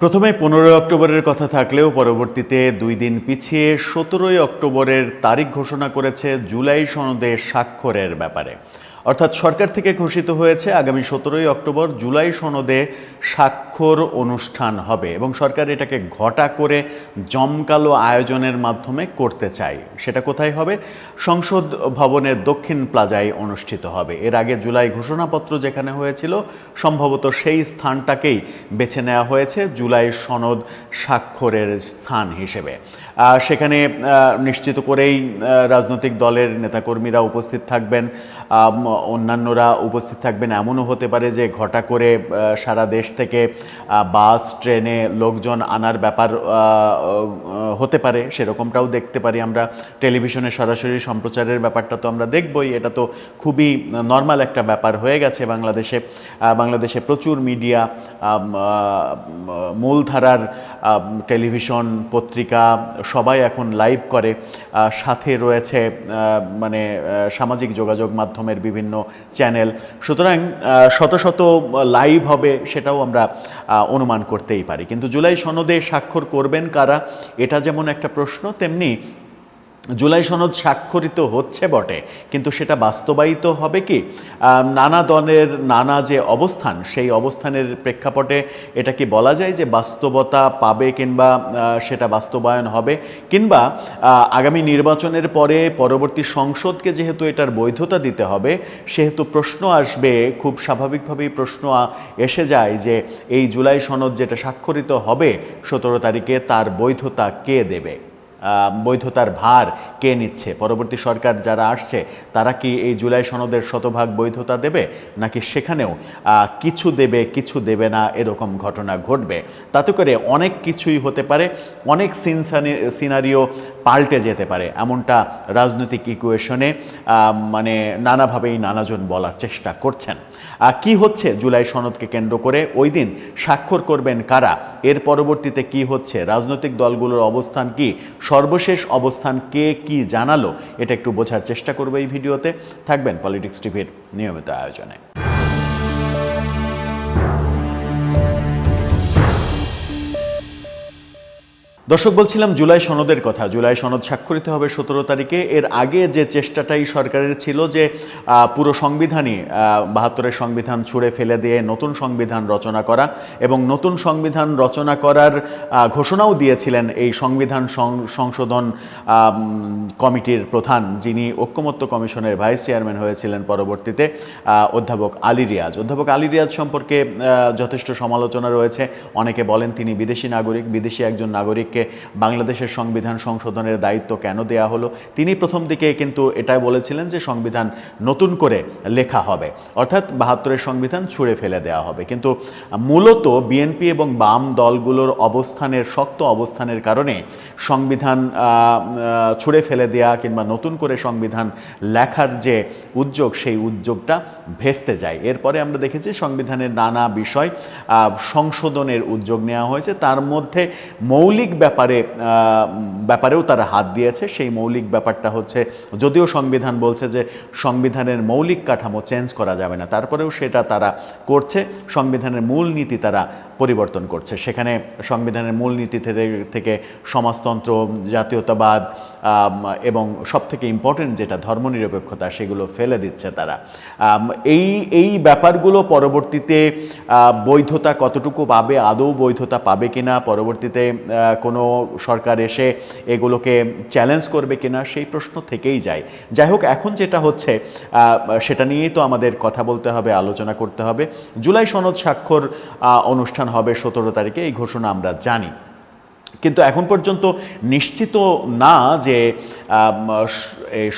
প্রথমে পনেরোই অক্টোবরের কথা থাকলেও পরবর্তীতে দুই দিন পিছিয়ে সতেরোই অক্টোবরের তারিখ ঘোষণা করেছে জুলাই সনদে স্বাক্ষরের ব্যাপারে। অর্থাৎ সরকার থেকে ঘোষিত হয়েছে আগামী সতেরোই অক্টোবর জুলাই সনদে স্বাক্ষর অনুষ্ঠান হবে এবং সরকার এটাকে ঘটা করে জমকালো আয়োজনের মাধ্যমে করতে চায়। সেটা কোথায় হবে? সংসদ ভবনের দক্ষিণ প্লাজায় অনুষ্ঠিত হবে। এর আগে জুলাই ঘোষণাপত্র যেখানে হয়েছিল, সম্ভবত সেই স্থানটাকেই বেছে নেওয়া হয়েছে জুলাই সনদ স্বাক্ষরের স্থান হিসেবে। সেখানে নিশ্চিত করেই রাজনৈতিক দলের নেতাকর্মীরা উপস্থিত থাকবেন। অন্যান্যরা উপস্থিত থাকবেন। এমনও হতে পারে যে ঘটা করে সারা দেশ থেকে বাস, ট্রেনে লোকজন আনার ব্যাপার হতে পারে। সেরকমটাও দেখতে পারি আমরা। টেলিভিশনে সরাসরি সম্প্রচারের ব্যাপারটা তো আমরা দেখবই। এটা তো খুবই নর্মাল একটা ব্যাপার হয়ে গেছে বাংলাদেশে। বাংলাদেশে প্রচুর মিডিয়া মূলধারার টেলিভিশন, পত্রিকা সবাই এখন লাইভ করে। সাথে রয়েছে মানে সামাজিক যোগাযোগ মাধ্যমের বিভিন্ন চ্যানেল। সুতরাং শত শত লাইভ হবে সেটাও আমরা অনুমান করতেই পারি। কিন্তু জুলাই সনদে স্বাক্ষর করবেন কারা? এটা যেমন একটা প্রশ্ন, তেমনি জুলাই সনদ স্বাক্ষরিত হচ্ছে বটে, কিন্তু সেটা বাস্তবায়িত হবে কি? নানা দলের নানা যে অবস্থান, সেই অবস্থানের প্রেক্ষাপটে এটা কি বলা যায় যে বাস্তবতা পাবে কিংবা সেটা বাস্তবায়ন হবে? কিংবা আগামী নির্বাচনের পরে পরবর্তী সংসদকে যেহেতু এটার বৈধতা দিতে হবে, সেহেতু প্রশ্ন আসবে, খুব স্বাভাবিকভাবেই প্রশ্ন এসে যায় যে এই জুলাই সনদ যেটা স্বাক্ষরিত হবে, সতেরো তারিখে তার বৈধতা কে দেবে? বৈধতার ভার কে নিচ্ছে? পরবর্তী সরকার যারা আসছে, তারা কি এই জুলাই সনদের শতভাগ বৈধতা দেবে? নাকি সেখানেও কিছু দেবে কিছু দেবে না, এরকম ঘটনা ঘটবে? তাতে করে অনেক কিছুই হতে পারে, অনেক সিনসানি সিনারিও পাল্টে যেতে পারে। এমনটা রাজনৈতিক ইকুয়েশনে মানে নানাভাবেই নানাজন বলার চেষ্টা করছেন। কি হচ্ছে জুলাই সনদকে কেন্দ্র করে? ওই দিন স্বাক্ষর করবেন কারা? এর পরবর্তীতে কি হচ্ছে? রাজনৈতিক দলগুলোর অবস্থান কি? সর্বশেষ অবস্থান কে কি জানালো এটা একটু বোঝার চেষ্টা করব এই ভিডিওতে। থাকবেন পলিটিক্স টিভির নিয়মিত আয়োজনে। দর্শক, বলছিলাম জুলাই সনদের কথা। জুলাই সনদ স্বাক্ষরিত হবে সতেরো তারিখে। এর আগে যে চেষ্টাটাই সরকারের ছিল যে পুরো সংবিধানই বাহাত্তরের সংবিধান ছুঁড়ে ফেলে দিয়ে নতুন সংবিধান রচনা করা এবং নতুন সংবিধান রচনা করার ঘোষণাও দিয়েছিলেন এই সংবিধান সংশোধন কমিটির প্রধান, যিনি ঐক্যমত্য কমিশনের ভাইস চেয়ারম্যান হয়েছিলেন পরবর্তীতে অধ্যাপক আলী রিয়াজ। অধ্যাপক আলী রিয়াজ সম্পর্কে যথেষ্ট সমালোচনা রয়েছে। অনেকে বলেন তিনি বিদেশি নাগরিক, বিদেশি একজন নাগরিককে বাংলাদেশের সংবিধান সংশোধনের দায়িত্ব কেন দেয়া হলো? তিনি প্রথম দিকে কিন্তু এটাই বলেছিলেন যে সংবিধান নতুন করে লেখা হবে। অর্থাৎ বাহাত্তরের সংবিধান ছুঁড়ে ফেলে দেওয়া হবে। কিন্তু মূলত বিএনপি এবং বাম দলগুলোর অবস্থানের, শক্ত অবস্থানের কারণে সংবিধান ছুঁড়ে ফেলে দেয়া কিংবা নতুন করে সংবিধান লেখার যে উদ্যোগ, সেই উদ্যোগটা ভেস্তে যায়। এরপরে আমরা দেখেছি সংবিধানের নানা বিষয় সংশোধনের উদ্যোগ নেওয়া হয়েছে। তার মধ্যে মৌলিক ব্যাপারে ব্যাপারেও তারা হাত দিয়েছে। সেই মৌলিক ব্যাপারটা হচ্ছে, যদিও সংবিধান বলছে যে সংবিধানের মৌলিক কাঠামো চেঞ্জ করা যাবে না, তারপরেও সেটা তারা করছে। সংবিধানের মূল নীতি তারা পরিবর্তন করছে। সেখানে সংবিধানের মূল নীতি থেকে- থেকে সমাজতন্ত্র জাতীয়তাবাদ এবং সবথেকে ইম্পর্টেন্ট যেটা ধর্মনিরপেক্ষতা সেগুলো ফেলে দিচ্ছে তারা। এই এই ব্যাপারগুলো পরবর্তীতে বৈধতা কতটুকু পাবে আদৌ বৈধতা পাবে কিনা পরবর্তীতে কোনো সরকার এসে এগুলোকে চ্যালেঞ্জ করবে কিনা সেই প্রশ্ন থেকেই যায়। যাই হোক এখন যেটা হচ্ছে সেটা নিয়েই তো আমাদের কথা বলতে হবে আলোচনা করতে হবে। জুলাই সনদ স্বাক্ষর আহ, অনুষ্ঠান হবে সতেরো তারিখে, এই ঘোষণা আমরা জানি। কিন্তু এখন পর্যন্ত নিশ্চিত না যে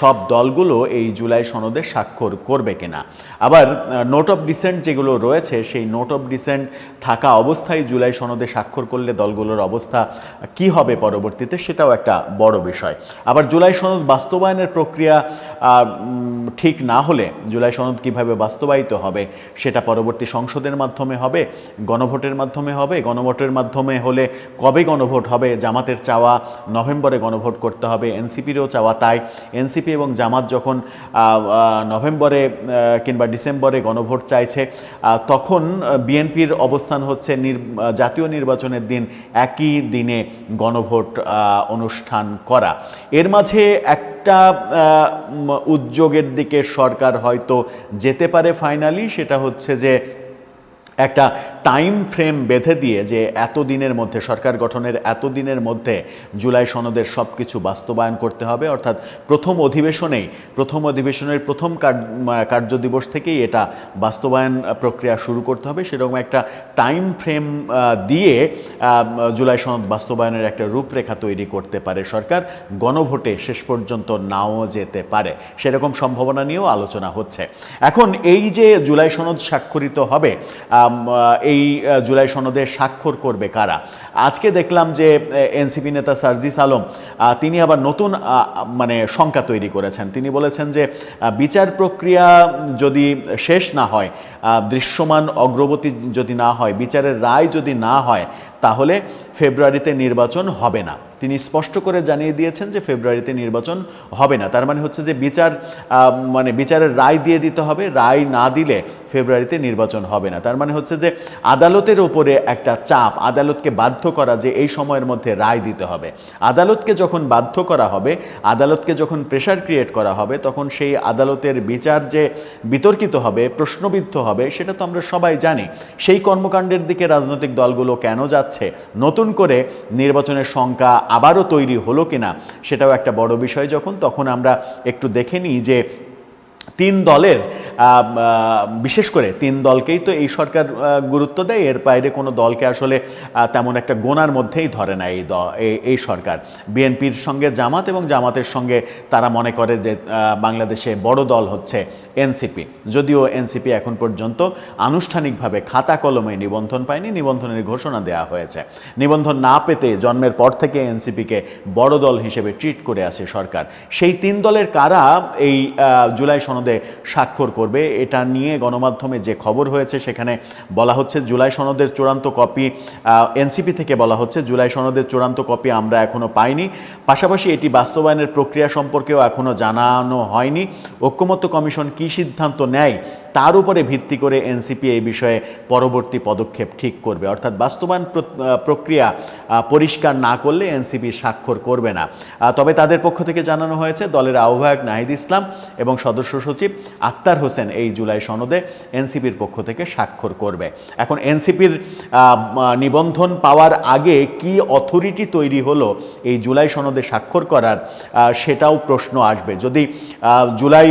সব দলগুলো এই জুলাই সনদে স্বাক্ষর করবে কিনা। আবার, নোট অফ ডিসেন্ট যেগুলো রয়েছে, সেই নোট অফ ডিসেন্ট থাকা অবস্থায় জুলাই সনদে স্বাক্ষর করলে দলগুলোর অবস্থা কি হবে পরবর্তীতে, সেটাও একটা বড় বিষয়। আবার জুলাই সনদ বাস্তবায়নের প্রক্রিয়া ঠিক না হলে জুলাই সনদ কীভাবে বাস্তবায়িত হবে সেটা পরবর্তী সংসদের মাধ্যমে হবে, গণভোটের মাধ্যমে হবে, গণভোটের মাধ্যমে হলে কবে গণভোট হবে, জামাতের চাওয়া নভেম্বরে গণভোট করতে হবে, এনসিপিরও চাওয়া তাই, এনসিপি এবং জামাত যখন নভেম্বরে কিংবা ডিসেম্বরে গণভোট চাইছে তখন বিএনপির অবস্থান হচ্ছে জাতীয় নির্বাচনের দিন একই দিনে গণভোট অনুষ্ঠান করা। এর মাঝে একটা উদ্যোগের দিকে সরকার হয়তো যেতে পারে ফাইনালি সেটা হচ্ছে যে একটা টাইম ফ্রেম বেঁধে দিয়ে যে এত দিনের মধ্যে, সরকার গঠনের এত দিনের মধ্যে জুলাই সনদের সব কিছু বাস্তবায়ন করতে হবে। অর্থাৎ প্রথম অধিবেশনেই, প্রথম অধিবেশনের প্রথম কার- মা- কার্যদিবস থেকেই এটা বাস্তবায়ন প্রক্রিয়া শুরু করতে হবে। সেরকম একটা টাইম ফ্রেম দিয়ে জুলাই সনদ বাস্তবায়নের একটা রূপরেখা তৈরি করতে পারে সরকার। গণভোটে শেষ পর্যন্ত নাও যেতে পারে। সেরকম সম্ভাবনা নিয়েও আলোচনা হচ্ছে। এখন এই যে জুলাই সনদ স্বাক্ষরিত হবে এই জুলাই সনদে স্বাক্ষর করবে কারা? আজকে দেখলাম যে এনসিপি নেতা সার্জিস আলম তিনি আবার নতুন মানে শঙ্কা তৈরি করেছেন। তিনি বলেছেন যে বিচার প্রক্রিয়া যদি শেষ না হয় দৃশ্যমান অগ্রগতি যদি না হয়, বিচারের রায় যদি না হয়, তাহলে ফেব্রুয়ারিতে নির্বাচন হবে না। তিনি স্পষ্ট করে জানিয়ে দিয়েছেন যে ফেব্রুয়ারিতে নির্বাচন হবে না। তার মানে হচ্ছে যে বিচার মানে বিচারের রায় দিয়ে দিতে হবে, রায় না দিলে ফেব্রুয়ারিতে নির্বাচন হবে না। তার মানে হচ্ছে যে আদালতের ওপরে একটা চাপ, আদালতকে বাধ্য করা যে এই সময়ের মধ্যে রায় দিতে হবে। আদালতকে যখন বাধ্য করা হবে, আদালতকে যখন প্রেশার ক্রিয়েট করা হবে, তখন সেই আদালতের বিচার যে বিতর্কিত হবে, প্রশ্নবিদ্ধ হবে, সেটা তো আমরা সবাই জানি। সেই কর্মকাণ্ডের দিকে রাজনৈতিক দলগুলো কেন যাচ্ছে? নতুন করে নির্বাচনের সংখ্যা আবারও তৈরি হলো কিনা সেটাও একটা বড় বিষয় যখন, তখন আমরা একটু দেখে নিই যে তিন দলের বিশেষ করে তিন দলকেই তো এই সরকার গুরুত্ব দেয়। এর বাইরে কোনো দলকে আসলে তেমন একটা গোনার মধ্যেই ধরে না এই- এই সরকার। বিএনপির সঙ্গে জামাত এবং জামাতের সঙ্গে তারা মনে করে যে বাংলাদেশে বড় দল হচ্ছে এনসিপি। যদিও এনসিপি এখন পর্যন্ত আনুষ্ঠানিকভাবে খাতা কলমে নিবন্ধন পায়নি। নিবন্ধনের ঘোষণা দেওয়া হয়েছে। নিবন্ধন না পেতে জন্মের পর থেকে এনসিপিকে বড় দল হিসেবে ট্রিট করে আছে সরকার। সেই তিন দলের কারা এই জুলাই সনদে স্বাক্ষর করবে। এটা নিয়ে গণমাধ্যমে যে খবর হয়েছে, সেখানে বলা হচ্ছে জুলাই সনদের চূড়ান্ত কপি এনসিপি থেকে বলা হচ্ছে জুলাই সনদের চূড়ান্ত কপি আমরা এখনও পাইনি। পাশাপাশি এটি বাস্তবায়নের প্রক্রিয়া সম্পর্কেও এখনও জানানো হয়নি। ঐক্যমত্য কমিশন কি সিদ্ধান্ত নেয় তার উপরে ভিত্তি করে এনসিপি এই বিষয়ে পরবর্তী পদক্ষেপ ঠিক করবে। অর্থাৎ বাস্তবায়ন প্র- প্রক্রিয়া পরিষ্কার না করলে এনসিপি স্বাক্ষর করবে না। তবে তাদের পক্ষ থেকে জানানো হয়েছে, দলের আহ্বায়ক নাহিদ ইসলাম এবং সদস্য সচিব আক্তার হোসেন এই জুলাই সনদে এনসিপির পক্ষ থেকে স্বাক্ষর করবে। এখন এনসিপির নিবন্ধন পাওয়ার আগে কি অথরিটি তৈরি হলো এই জুলাই সনদে স্বাক্ষর করার সেটাও প্রশ্ন আসবে। যদি জুলাই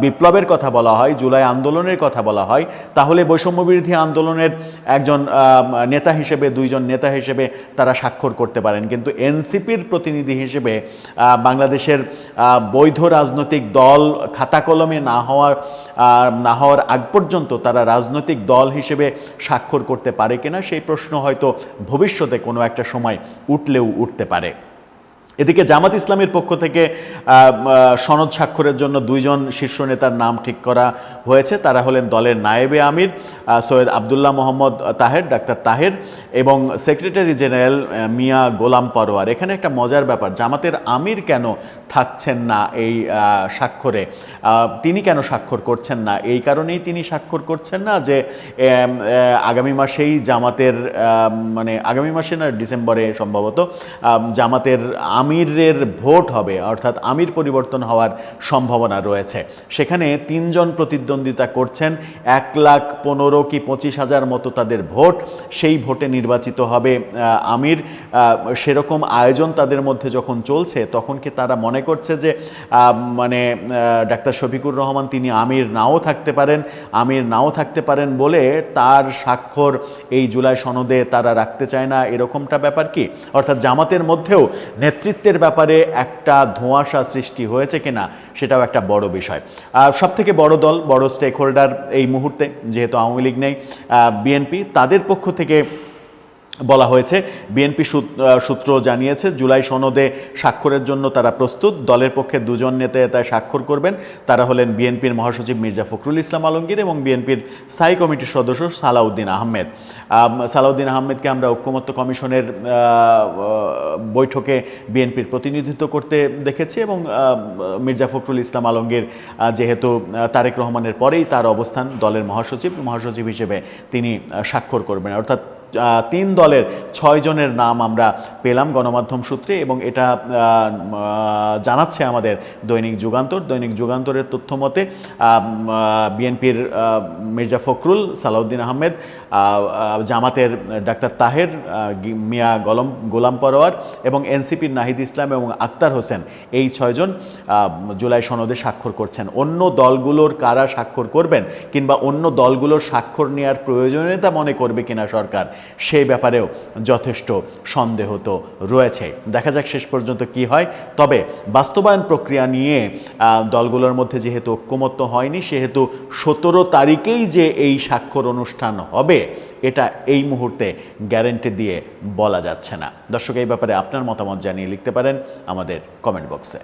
বিপ্লবের কথা বলা হয়, জুলাই আন্দোলনের কথা বলা হয়, তাহলে বৈষম্য বিরোধী আন্দোলনের একজন নেতা হিসেবে, দুইজন নেতা হিসেবে তারা স্বাক্ষর করতে পারেন। কিন্তু এনসিপির প্রতিনিধি হিসেবে বাংলাদেশের বৈধ রাজনৈতিক দল খাতা কলমে না হওয়ার না হওয়ার আগ পর্যন্ত তারা রাজনৈতিক দল হিসেবে স্বাক্ষর করতে পারে কিনা, সেই প্রশ্ন হয়তো ভবিষ্যতে কোনো একটা সময় উঠলেও উঠতে পারে। এদিকে জামাত ইসলামের পক্ষ থেকে সনদ স্বাক্ষরের জন্য দুইজন শীর্ষ নেতার নাম ঠিক করা হয়েছে। তারা হলেন দলের নায়েবে আমির সৈয়দ আবদুল্লাহ মোহাম্মদ তাহের ডাক্তার তাহের এবং সেক্রেটারি জেনারেল মিয়া গোলাম পরোয়ার। এখানে একটা মজার ব্যাপার জামাতের আমির কেন থাকছেন না এই স্বাক্ষরে? তিনি কেন স্বাক্ষর করছেন না? এই কারণেই তিনি স্বাক্ষর করছেন না যে আগামী মাসেই জামাতের মানে আগামী মাসে না ডিসেম্বরে সম্ভবত আম, জামাতের আমিরের ভোট হবে, অর্থাৎ আমির পরিবর্তন হওয়ার সম্ভাবনা রয়েছে। সেখানে তিনজন প্রতিদ্বন্দ্বিতা করছেন, এক লাখ পনেরো কি পঁচিশ হাজার মতো তাদের ভোট। সেই ভোটে নির্বাচিত হবে আমির। সেরকম আয়োজন তাদের মধ্যে যখন চলছে, তখন কি তারা মনে করছে যে মানে ডাক্তার শফিকুর রহমান তিনি আমির নাও থাকতে পারেন, আমির নাও থাকতে পারেন বলে তার স্বাক্ষর এই জুলাই সনদে তারা রাখতে চায় না, এরকমটা ব্যাপার কি? অর্থাৎ জামাতের মধ্যেও নেতৃত্বের ব্যাপারে একটা ধোঁয়াশা সৃষ্টি হয়েছে কিনা সেটাও একটা বড় বিষয়। আর সব থেকে বড় দল, বড় স্টেক হোল্ডার এই মুহূর্তে, যেহেতু আওয়ামী লীগ নেই বিএনপি, তাদের পক্ষ থেকে বলা হয়েছে, বিএনপি সূত্র জানিয়েছে, জুলাই সনদে স্বাক্ষরের জন্য তারা প্রস্তুত। দলের পক্ষে দুজন নেতা তাই স্বাক্ষর করবেন। তারা হলেন বিএনপির মহাসচিব মির্জা ফখরুল ইসলাম আলমগীর এবং বিএনপির স্থায়ী কমিটির সদস্য সালাউদ্দিন আহমেদ। সালাউদ্দিন আহমেদকে আমরা ঐক্যমত্য কমিশনের বৈঠকে বিএনপির প্রতিনিধিত্ব করতে দেখেছি এবং মির্জা ফখরুল ইসলাম আলমগীর যেহেতু তারেক রহমানের পরেই তার অবস্থান দলের মহাসচিব মহাসচিব হিসেবে তিনি স্বাক্ষর করবেন। অর্থাৎ তিন দলের ছয় জনের নাম আমরা পেলাম গণমাধ্যম সূত্রে এবং এটা জানাচ্ছে আমাদের দৈনিক যুগান্তর। দৈনিক যুগান্তরের তথ্য মতে বিএনপির মির্জা ফখরুল সালাউদ্দিন আহমেদ আহ, আহ, জামাতের ডাক্তার তাহের মিয়া গলম গোলাম পরোয়ার এবং এনসিপির নাহিদ ইসলাম এবং আক্তার হোসেন এই ছয়জন জুলাই সনদে স্বাক্ষর করছেন। অন্য দলগুলোর কারা স্বাক্ষর করবেন কিংবা অন্য দলগুলোর স্বাক্ষর নেওয়ার প্রয়োজনীয়তা মনে করবে কিনা সরকার? সেই ব্যাপারেও যথেষ্ট সন্দেহ তো রয়েছে। দেখা যাক শেষ পর্যন্ত কি হয়। তবে বাস্তবায়ন প্রক্রিয়া নিয়ে দলগুলোর মধ্যে যেহেতু ঐক্যমত্য হয়নি, সেহেতু সতেরো তারিখেই যে এই স্বাক্ষর অনুষ্ঠান হবে, এটা এই মুহূর্তে গ্যারেন্টি দিয়ে বলা যাচ্ছে না। দর্শক, এই ব্যাপারে আপনার মতামত জানিয়ে লিখতে পারেন আমাদের কমেন্ট বক্সে।